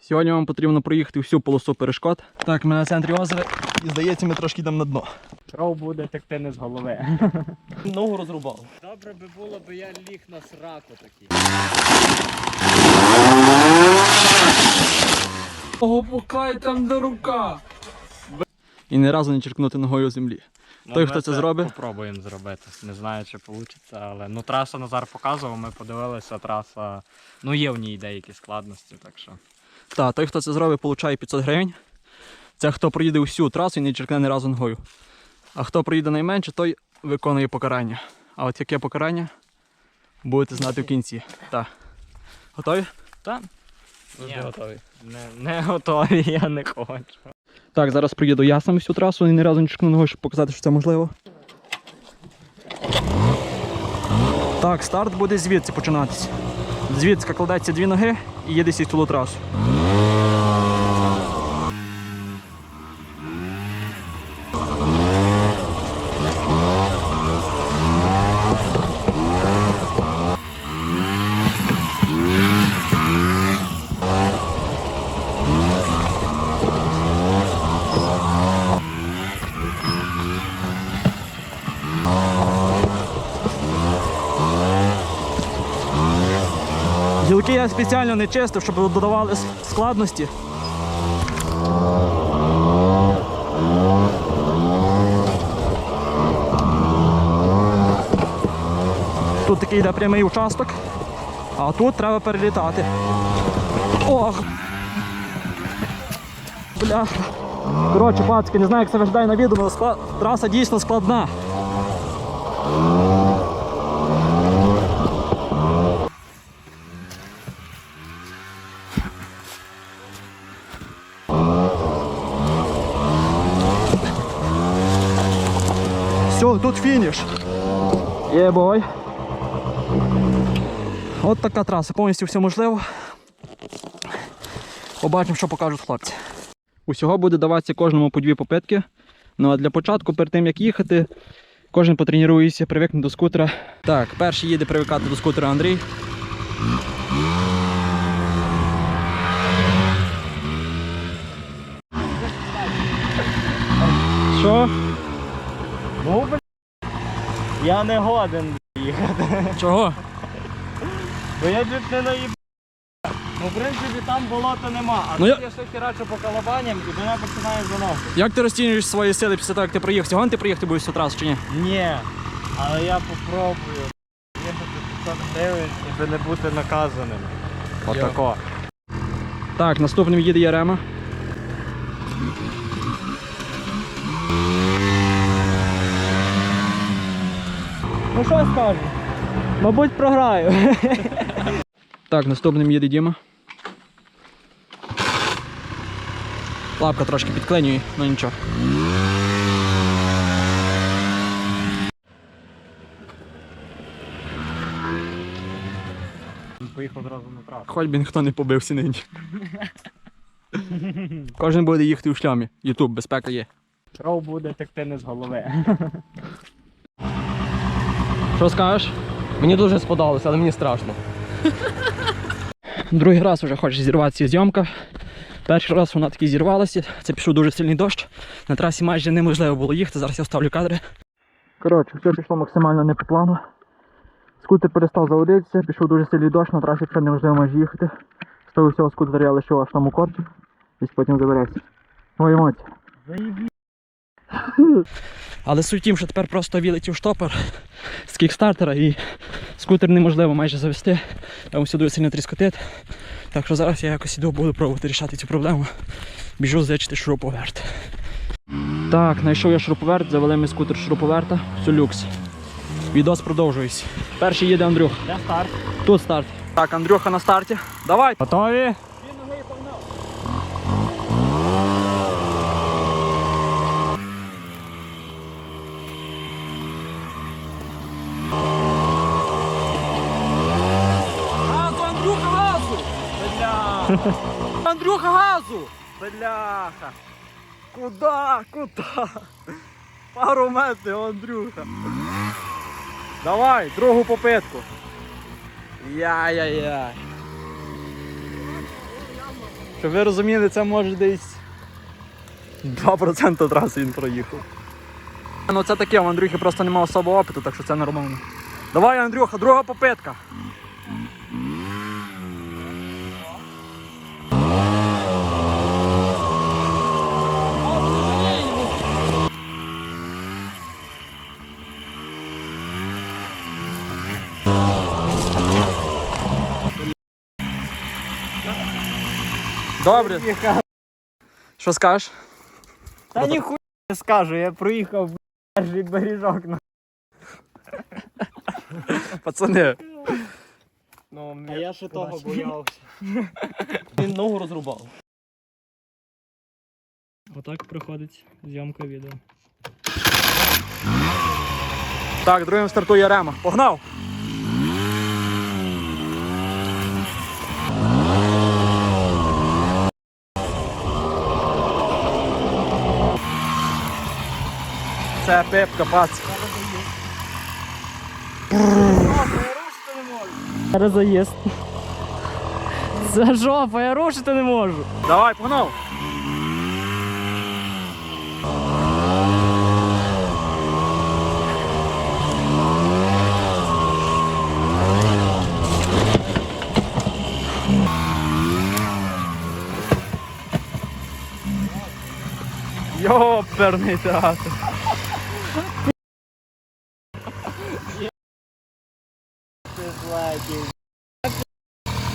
Сьогодні вам потрібно проїхати всю полосу перешкод. Так, ми на центрі озера і здається, ми трошки йдемо на дно. Кров буде текти не з голови. Ногу розрубав. Добре би було, бо я ліг на сраку такий. Ого, пукай там до рука. І ні разу не черкнути ногою у землі. Той, хто це зробить? Попробуємо зробити. Не знаю, чи вийде, але ну трасу Назар показував, ми подивилися, траса. Ну є в ній деякі складності, так що. Так, той, хто це зробить, получає 500 гривень. Це хто проїде всю трасу і не черкне ні разу ногою. А хто проїде найменше, той виконує покарання. А от яке покарання, будете знати в кінці. Так. Готові? Та? Ні, готовий. Не, не готові, я не хочу. Так, зараз проїду я сам всю трасу і ні разу не черкну ногою, щоб показати, що це можливо. Так, старт буде звідси починатися. Звідси кладеться дві ноги і їдеться цілу трасу. Гілки я спеціально не чистив, щоб додавали складності. Тут такий йде прямий участок, а тут треба перелітати. Ох! Бляха. Коротше, пацки, не знаю, як це виглядає на відео, але склад... траса дійсно складна. Все, тут фініш. Є бой. От така траса, повністю все можливо. Побачимо, що покажуть хлопці. Усього буде даватися кожному по дві попитки. Ну а для початку, перед тим як їхати, кожен потренується, привикне до скутера. Так, перший їде привикати до скутера Андрій. Що? Ну, блін. Я не годен їхати. Чого? Бо я чуть не наїб. Ну, в принципі, там болота нема, а Ну, тут я- я все херачу по колобаням і мене починає заносити. Як ти розцінюєш свої сили після того, як ти приїхав? Сьогодні ти приїхати будеш всю трасу чи ні? Ні, але я попробую їхати 500 гривень, щоб не бути наказаним. Отако. Так, наступним їде Ярема. Ну що скажу? Мабуть, програю. Так, наступним їде Діма. Лапка трошки підклинює, ну нічого. Поїхав одразу на трасу. Хоч би ніхто не побився нині. Кожен буде їхати у шлямі. Ютуб, безпека є. Кров буде текти не з голови. Що скажеш? Мені дуже сподобалося, але мені страшно. Другий раз вже хоче зірватися зйомка. Перший раз вона таки зірвалася, це пішов дуже сильний дощ. На трасі майже неможливо було їхати, зараз я вставлю кадри. Коротше, все пішло максимально не по плану. Скутер перестав заводитися, пішов дуже сильний дощ, на трасі вже неможливо майже їхати. З того всього скутер я лишив аж там у корті, десь потім забереться. Твої емоції. Але суть тім, що тепер просто вилетів штопор з кікстартера і скутер неможливо майже завести. Там все дуже сильно тріскотить. Так що зараз я якось іду, буду пробувати рішати цю проблему. Біжу зичити шуруповерт. Так, знайшов я шуруповерт, завели ми скутер шуруповерта. Все люкс. Відос продовжується. Перший їде Андрюх. Де старт? Тут старт. Так, Андрюха на старті. Давай! Готові? Газу, Андрюха, газу! Бля! Андрюха, газу! Бляха! Куда? Куда? Пару метрів, Андрюха. Давай, другу попитку. Яй-яй-яй. Щоб ви розуміли, це може десь 2% траси він проїхав. Ну це таке, у Андрюхи просто немає особого опиту, так що це нормально. Давай, Андрюха, друга попитка. Добре. Що скажеш? Та ніхуя не скажу, я проїхав перший бережок на. Пацани, Ну, А я ще того боявся. Він ногу розрубав. Отак проходить зйомка відео. так, другим стартує Рема. Погнав! Пепка, пац. Зараз заїзд. Це жопа, я рушити не можу. Давай, погнав! Йоперний театр.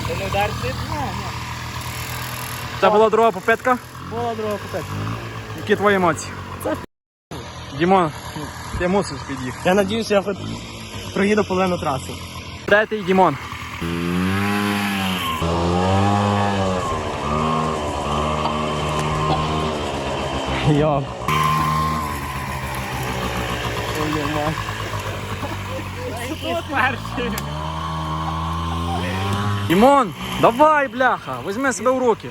Ти не вдарці? Це була друга попитка. Була друга попитка. Які твої емоції? Це Дімон, ти мусиш під'їхати. Я надіюся, я хоч проїду половину траси. Ти, Дімон? Йо. Дімон, давай, бляха, візьми себе в руки.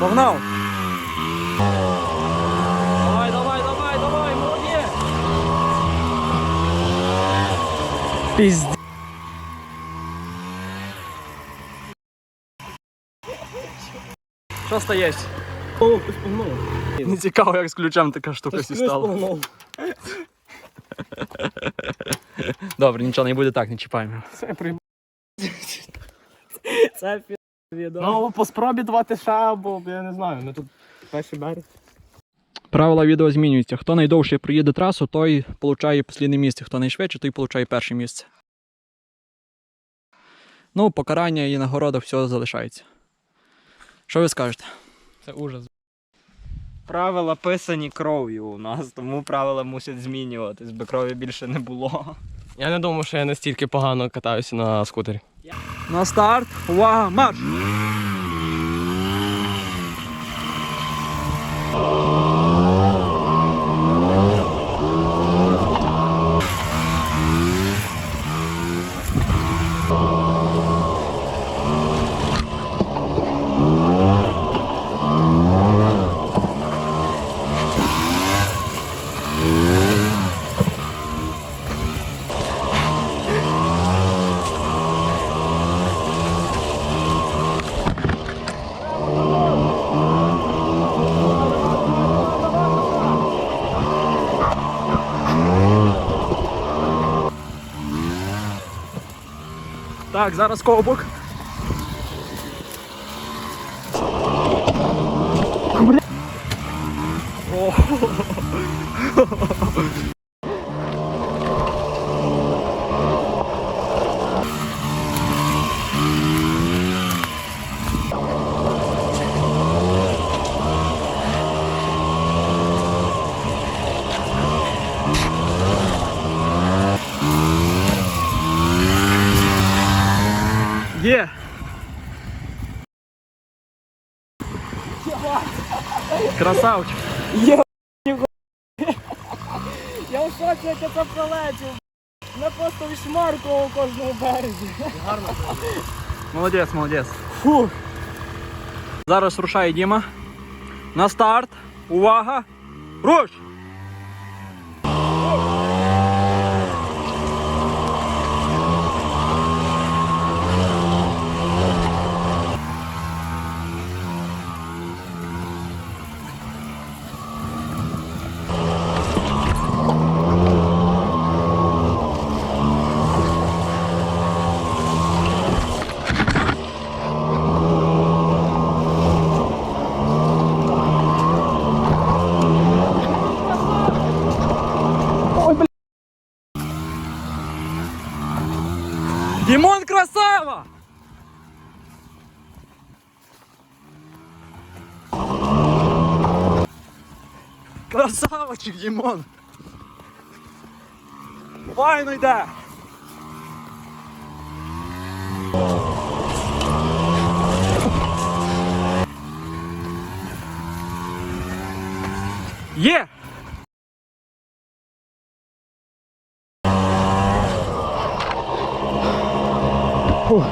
Погнав. Давай, давай, давай, давай, молодець. Пізд. Що Стається? Не цікаво, як з ключем така штука сі стала. Добре, нічого не буде так, не чіпаємо. Це при... Це пі... відео. Ну, по спробі давати ще, або я не знаю, ми тут перший берег. Правила відео змінюються. Хто найдовше проїде трасу, той получає послідне місце. Хто найшвидше, той получає перше місце. Ну, покарання і нагорода все залишається. Що ви скажете? Це ужас. Правила писані кров'ю у нас, тому правила мусять змінюватись, бо крові більше не було. Я не думав, що я настільки погано катаюся на скутері. На старт, увага, марш! Так, зараз ковбук. Красавчик! Я в шоці, як я це пролетів. Мене просто вишмаркував у кожному березі. Молодець, молодець. Фух. Зараз рушає Діма. На старт. Увага! Руш! Красавчик, Дімон! Файно йде! Є! Фух.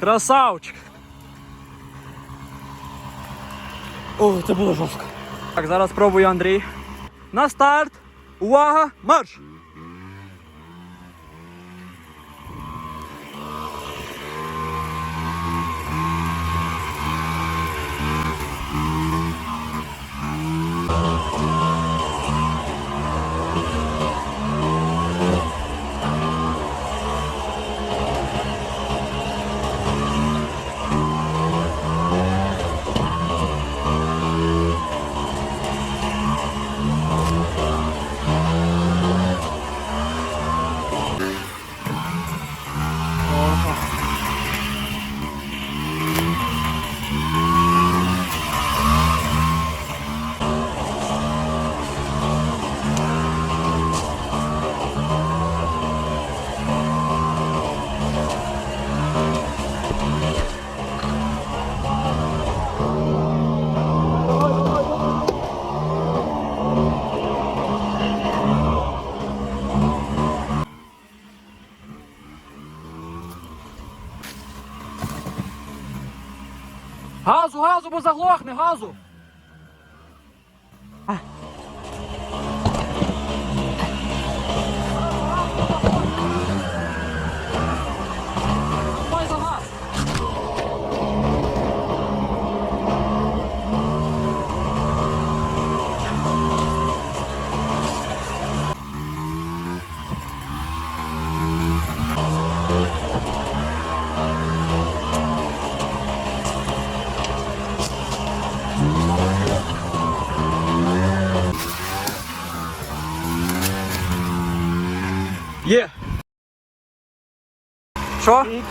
Красавчик! О, це було жорстко. Так, зараз пробую Андрій. На старт! Увага! Марш! Газу, заглохне, газу!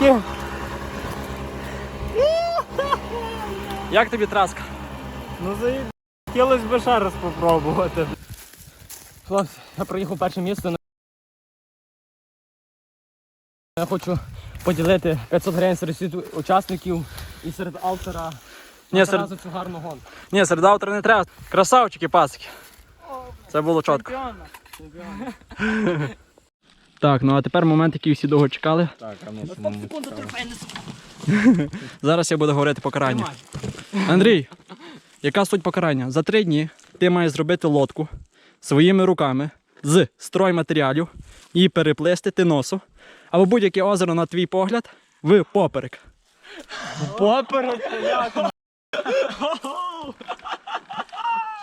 Що? Як тобі траска? Ну заїб... Хотілося б ще раз попробувати. Хлопці, я приїхав перше місце. Я хочу поділити 500 гривень серед учасників і серед автора. Ні, серед- Одразу цю гарну гонку. Ні, серед автора не треба. Красавчики, пасики. Це було чітко. Так, ну а тепер момент, який всі довго чекали. Так, а ну самому цікаво. Зараз я буду говорити покарання. Андрій, яка суть покарання? За три дні ти маєш зробити лодку своїми руками з стройматеріалів і переплисти ти носу або будь-яке озеро на твій погляд в поперек. Поперед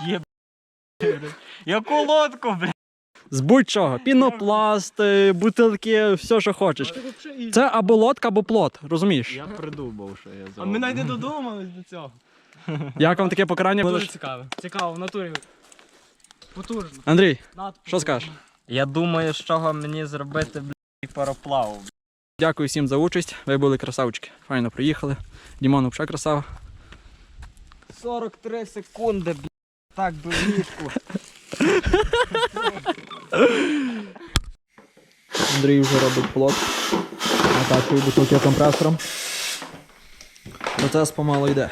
Яку лодку, блядь? З будь-чого. Пінопласт, бутилки, все, що хочеш. Це або лодка, або плот, розумієш? Я придумав, що я А ми навіть не додумались до цього. Як вам таке покарання? Дуже цікаво. Цікаво, в натурі. Потужно. Андрій, що скажеш? Я думаю, з чого мені зробити блядь, пароплав. Дякую всім за участь. Ви були красавчики. Файно приїхали. Дімон взагалі красава. 43 секунди, блядь. Так би влітку. Андрій вже робить плот. Накачує бутилки компресором. Процес помало йде.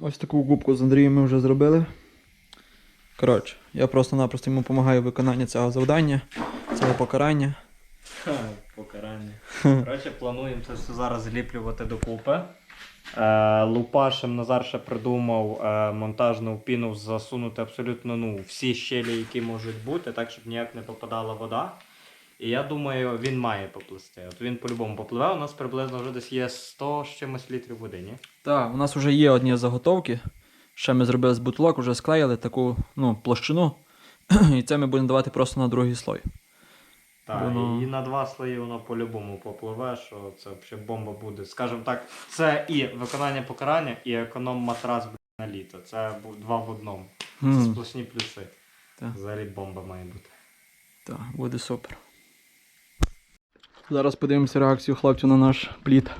Ось таку губку з Андрієм ми вже зробили. Коротше, я просто-напросто йому допомагаю в виконанні цього завдання, цього покарання. Ха, Покарання. Коротше, плануємо це все зараз зліплювати докупи. Е, Лупашем Назар ще придумав е, монтажну піну засунути абсолютно ну, всі щелі, які можуть бути, так, щоб ніяк не попадала вода. І я думаю, він має поплисти. От він по-любому попливе. У нас приблизно вже десь є 100 з чимось літрів води, ні? Так, у нас вже є одні заготовки. Ще ми зробили з бутилок, вже склеїли таку ну, площину. І це ми будемо давати просто на другий слой. Так, Воно- і на два слої воно по-любому попливе, що це взагалі бомба буде. Скажімо так, це і виконання покарання, і економ матрас блін, на літо. Це бу- два в одному. Це М, сплошні плюси. Так. Взагалі бомба має бути. Так, буде супер. Зараз подивимося реакцію хлопців на наш плід.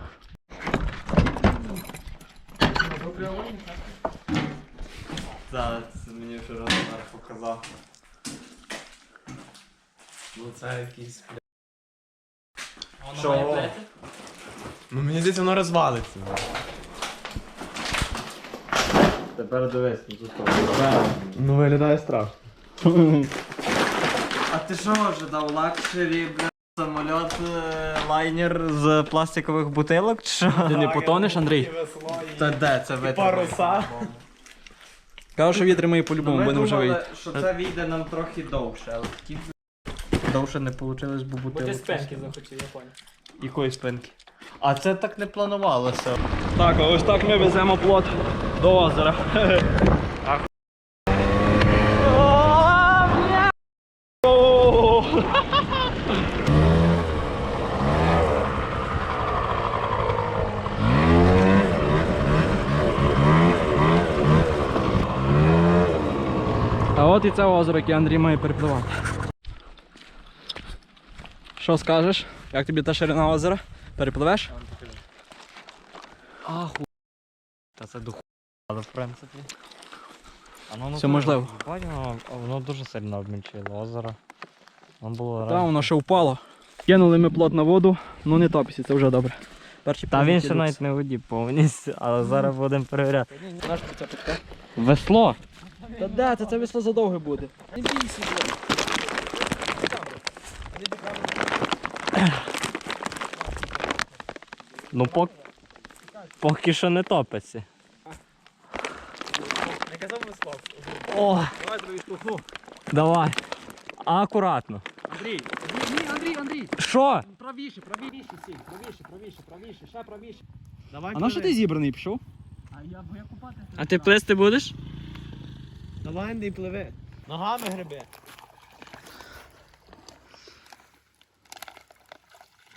Зараз мені вже розмір показав. Ну це якийсь. Що? Ну мені здається, воно розвалиться. Тепер дивись, ну тут Ну виглядає страшно. А ти що ожидав? Лакшері, бля, самоліт, е, лайнер з пластикових бутилок чи що? Ти не потонеш, Андрій? Та де це витримає? паруса. Кажу, що вітримає Ну, по-любому, ми будемо вже думали, вийти. що це вийде нам трохи довше, але такі довше не вийшло, бо Бо бутилок. ти спинки захотів, я понял. Якої спинки? А це так не планувалося. Так, ось так ми веземо плот до озера. А от і це озеро, яке Андрій має перепливати. Що скажеш? Як тобі та ширина озера? Перепливеш? Аху. Та це духу. Але в принципі. Воно Все можливо. Воно, воно дуже сильно обмільчило озеро. Воно було Та воно ще впало. Кинули ми плот на воду, ну не топиться, це вже добре. Перші Та він ще навіть не в воді повністю, але зараз будемо перевіряти. Наш прицепочка. Весло! Та де, це, це весло задовге буде. Не бійся, блядь. Ну пок... поки що не топиться. Не казав весло. О, Давай тобі штовхну. давай. Акуратно. Андрій, Андрій, Андрій, Андрій. Що? Правіше, правіше, сіль, правіше, правіше, правіше, ще правіше. Давай. А на що ти зібраний пішов? А я бо я купати. А ти плисти будеш? Давай, Андрій, пливи. Ногами гриби.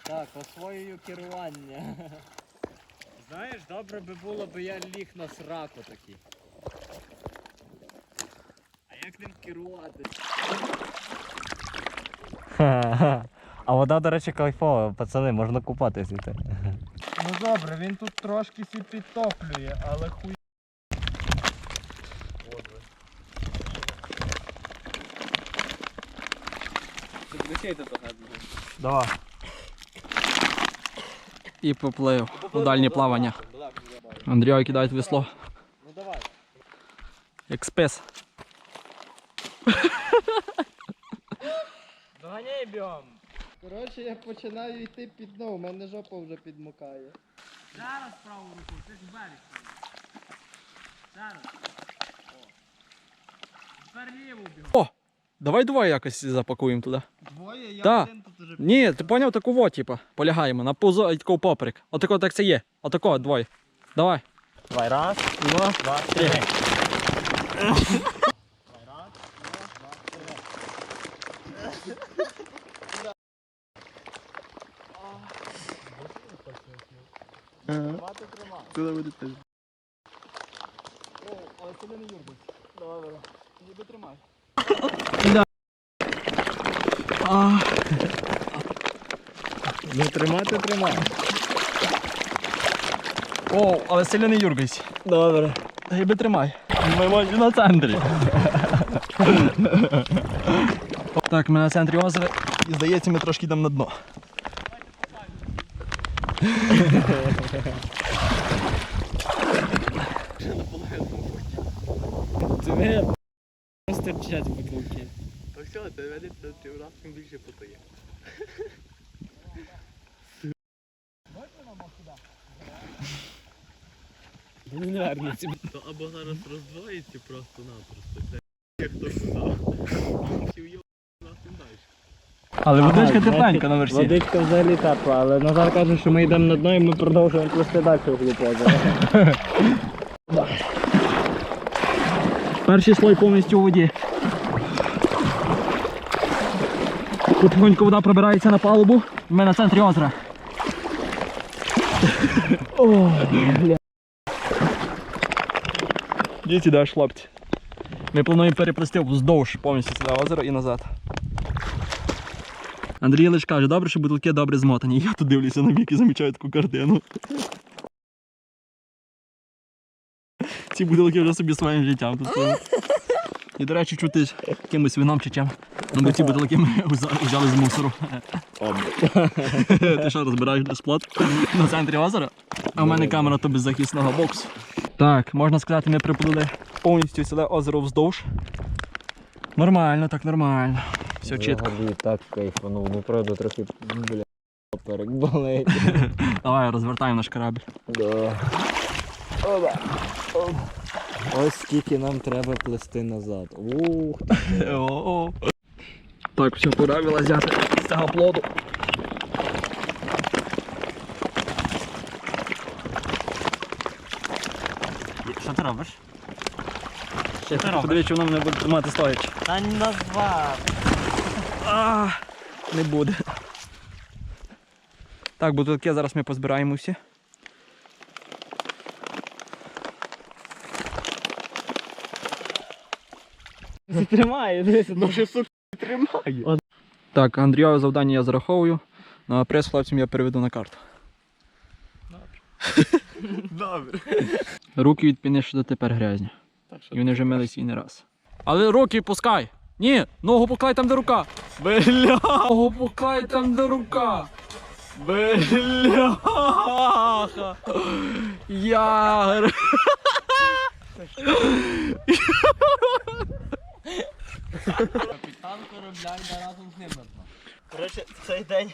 Так, освоюю керування. Знаєш, добре би було, би я ліг на сраку такий. А як ним керувати? А вода, до речі, кайфова, пацани, можна купатися. йти. Ну добре, він тут трошки сі підтоплює, але хуй. Давай. І поплив у дальнє плавання. Андрій кидає весло. Ну давай. Як спис. Доганяй бьом. Коротше, я починаю йти під дно, у мене жопа вже підмокає. Зараз праву руку, ти ж в берег. Зараз. О. Тепер ліву бігом. Давай двоє якось запакуємо туди. Двоє, я Та. один тут уже Ні, ти поняв таку во, типа, полягаємо на пузо і таку поперек. Отако так це є. Отако, двоє. Давай. Давай, раз, два, два, три. Але це не юрбить. Добре. Ніби тримай. Не тримати, тримай. О, але сильно не юргайся. Добре. Ніби тримай. Ми майже на центрі. так, ми на центрі озера і здається, ми трошки йдемо на дно. Тебе стирчать бутилки. То все, ти ведеш, ти раз тим більше потає. Ну не вернеться. Або зараз роздвоїться просто-напросто. Як хто сказав. Але водичка тепленька на версі. Водичка взагалі тепла, але Назар каже, що ми йдемо на дно і ми продовжуємо плисти далі в озера. Перший слой повністю у воді. Потихоньку вода пробирається на палубу. Ми на центрі озера. О, бля. Діти даш, хлопці. Ми плануємо переплисти вздовж повністю це озеро і назад. Андрій лиш каже, добре, що бутилки добре змотані. Я тут дивлюся на бік і замічаю таку картину. Ці бутилки вже собі своїм життям тут. І, до речі, чути якимось вином чи чим. Ну, бо ці бутилки ми взяли з мусору. Ти що, розбираєш сплот на центрі озера? А в мене камера то без захисного боксу. Так, можна сказати, ми приплили повністю ціле озеро вздовж. Нормально, так нормально. Все чітко. Так кайфанув. Ну правда трохи бля поперек болить. Давай розвертаємо наш корабль. Да. Оба. Оба. Ось скільки нам треба плести назад. Ух. О-о. Так, все, пора вилазяти з цього плоду. Що ти робиш? Ще подивись, чи воно мене буде тримати стоячи. Та не назвав. А, не буде. Так, бутилки зараз ми позбираємо всі. Тримає, дивися, ну ще сука тримає. Так, Андрію завдання я зараховую. Ну, а прес хлопцям я переведу на карту. Добре. Руки від піни що дотепер грязні. І вони вже мились і не раз. Але руки пускай! Ні, ногу поклай там, де рука. Бля! Ногу поклай там, де рука. Бляха! Я... Капітан корабля йде разом з ним на дно. Коротше, цей день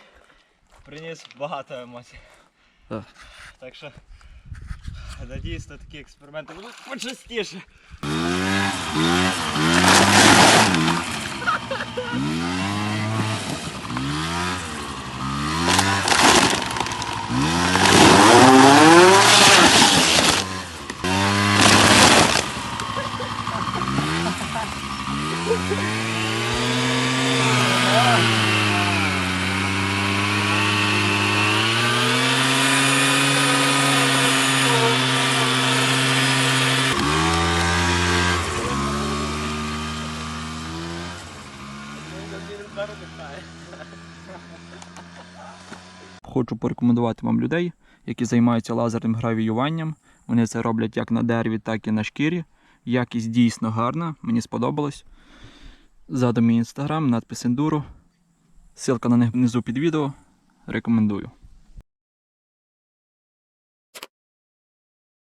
приніс багато емоцій. Так. Так що надіюсь, на такі експерименти будуть почастіше. Хочу порекомендувати вам людей, які займаються лазерним гравіюванням. Вони це роблять як на дереві, так і на шкірі. Якість дійсно гарна, мені сподобалось. Ззаду мій інстаграм, надпис ендуро. Ссылка на них внизу під відео. Рекомендую.